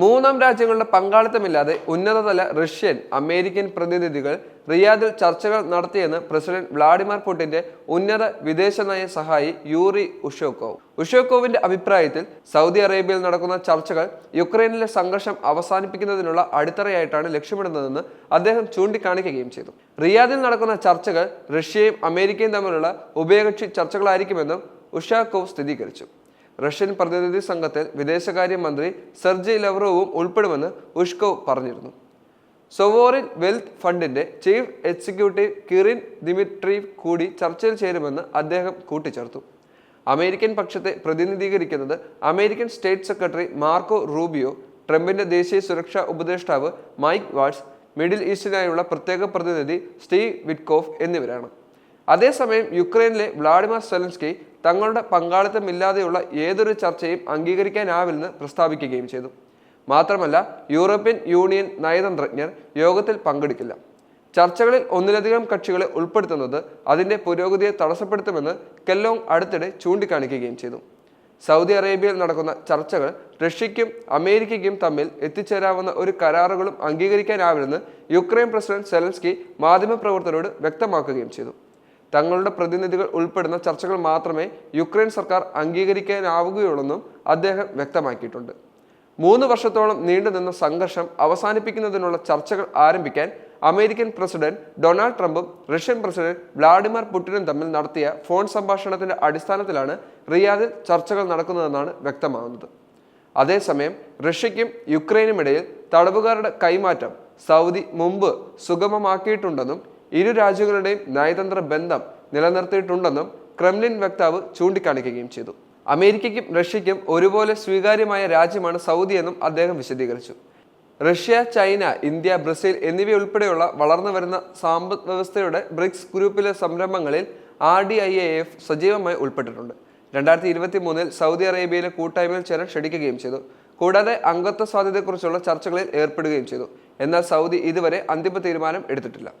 മൂന്നാം രാജ്യങ്ങളുടെ പങ്കാളിത്തമില്ലാതെ ഉന്നതതല റഷ്യൻ അമേരിക്കൻ പ്രതിനിധികൾ റിയാദിൽ ചർച്ചകൾ നടത്തിയെന്ന് പ്രസിഡന്റ് വ്ളാഡിമിർ പുടിന്റെ ഉന്നത വിദേശനയ സഹായി യൂറി ഉഷോക്കോവ്. ഉഷോക്കോവിന്റെ അഭിപ്രായത്തിൽ സൗദി അറേബ്യയിൽ നടക്കുന്ന ചർച്ചകൾ യുക്രൈനിലെ സംഘർഷം അവസാനിപ്പിക്കുന്നതിനുള്ള അടിത്തറയായിട്ടാണ് ലക്ഷ്യമിടുന്നതെന്ന് അദ്ദേഹം ചൂണ്ടിക്കാണിക്കുകയും ചെയ്തു. റിയാദിൽ നടക്കുന്ന ചർച്ചകൾ റഷ്യയും അമേരിക്കയും തമ്മിലുള്ള ഉഭയകക്ഷി ചർച്ചകളായിരിക്കുമെന്നും ഉഷാക്കോവ് സ്ഥിരീകരിച്ചു. റഷ്യൻ പ്രതിനിധി സംഘത്തിൽ വിദേശകാര്യമന്ത്രി സെർജി ലവ്റോവും ഉൾപ്പെടുമെന്ന് ഉഷ്കോവ് പറഞ്ഞിരുന്നു. സൊവോറിൻ വെൽത്ത് ഫണ്ടിന്റെ ചീഫ് എക്സിക്യൂട്ടീവ് കിറിൻ ദിമിട്രീവ് കൂടി ചർച്ചയിൽ ചേരുമെന്ന് അദ്ദേഹം കൂട്ടിച്ചേർത്തു. അമേരിക്കൻ പക്ഷത്തെ പ്രതിനിധീകരിക്കുന്നത് American state secretary Marco Rubio ട്രംപിന്റെ ദേശീയ സുരക്ഷാ ഉപദേഷ്ടാവ് മൈക്ക് വാട്സ് മിഡിൽ ഈസ്റ്റിനായുള്ള പ്രത്യേക പ്രതിനിധി സ്റ്റീവ് വിറ്റ്കോഫ് എന്നിവരാണ്. അതേസമയം യുക്രൈനിലെ വ്ളാഡിമിർ സെലൻസ്കി തങ്ങളുടെ പങ്കാളിത്തമില്ലാതെയുള്ള ഏതൊരു ചർച്ചയും അംഗീകരിക്കാനാവില്ലെന്ന് പ്രസ്താവിക്കുകയും ചെയ്തു. മാത്രമല്ല യൂറോപ്യൻ യൂണിയൻ നയതന്ത്രജ്ഞർ യോഗത്തിൽ പങ്കെടുക്കില്ല. ചർച്ചകളിൽ ഒന്നിലധികം കക്ഷികളെ ഉൾപ്പെടുത്തുന്നത് അതിന്റെ പുരോഗതിയെ തടസ്സപ്പെടുത്തുമെന്ന് കെല്ലോങ് അടുത്തിടെ ചൂണ്ടിക്കാണിക്കുകയും ചെയ്തു. സൗദി അറേബ്യയിൽ നടക്കുന്ന ചർച്ചകൾ റഷ്യയ്ക്കും അമേരിക്കയ്ക്കും തമ്മിൽ എത്തിച്ചേരാവുന്ന ഒരു കരാറുകളും അംഗീകരിക്കാനാവില്ലെന്ന് യുക്രൈൻ പ്രസിഡന്റ് സെലൻസ്കി മാധ്യമപ്രവർത്തകരോട് വ്യക്തമാക്കുകയും ചെയ്തു. തങ്ങളുടെ പ്രതിനിധികൾ ഉൾപ്പെടുന്ന ചർച്ചകൾ മാത്രമേ യുക്രൈൻ സർക്കാർ അംഗീകരിക്കാനാവുകയുള്ളെന്നും അദ്ദേഹം വ്യക്തമാക്കിയിട്ടുണ്ട്. മൂന്ന് വർഷത്തോളം നീണ്ടുനിന്ന സംഘർഷം അവസാനിപ്പിക്കുന്നതിനുള്ള ചർച്ചകൾ ആരംഭിക്കാൻ അമേരിക്കൻ പ്രസിഡന്റ് ഡൊണാൾഡ് ട്രംപും റഷ്യൻ പ്രസിഡന്റ് വ്ളാഡിമിർ പുടിനും തമ്മിൽ നടത്തിയ ഫോൺ സംഭാഷണത്തിന്റെ അടിസ്ഥാനത്തിലാണ് റിയാദിൽ ചർച്ചകൾ നടക്കുന്നതെന്നാണ് വ്യക്തമാകുന്നത്. അതേസമയം റഷ്യയ്ക്കും യുക്രൈനുമിടയിൽ തടവുകാരുടെ കൈമാറ്റം സൗദി മുമ്പ് സുഗമമാക്കിയിട്ടുണ്ടെന്നും ഇരു രാജ്യങ്ങളുടെയും നയതന്ത്ര ബന്ധം നിലനിർത്തിയിട്ടുണ്ടെന്നും ക്രെംലിൻ വക്താവ് ചൂണ്ടിക്കാണിക്കുകയും ചെയ്തു. അമേരിക്കയ്ക്കും റഷ്യയ്ക്കും ഒരുപോലെ സ്വീകാര്യമായ രാജ്യമാണ് സൗദി എന്നും അദ്ദേഹം വിശദീകരിച്ചു. റഷ്യ ചൈന ഇന്ത്യ ബ്രസീൽ എന്നിവയുൾപ്പെടെയുള്ള വളർന്നു വരുന്ന സാമ്പദ് വ്യവസ്ഥയുടെ ബ്രിക്സ് ഗ്രൂപ്പിലെ സംരംഭങ്ങളിൽ R D I A F സജീവമായി ഉൾപ്പെട്ടിട്ടുണ്ട്. രണ്ടായിരത്തി ഇരുപത്തി മൂന്നിൽ സൗദി അറേബ്യയിലെ കൂട്ടായ്മയിൽ ചേരാൻ ക്ഷണിക്കുകയും ചെയ്തു. കൂടാതെ അംഗത്വ സാധ്യതയെക്കുറിച്ചുള്ള ചർച്ചകളിൽ ഏർപ്പെടുകയും ചെയ്തു. എന്നാൽ സൗദി ഇതുവരെ അന്തിമ തീരുമാനം എടുത്തിട്ടില്ല.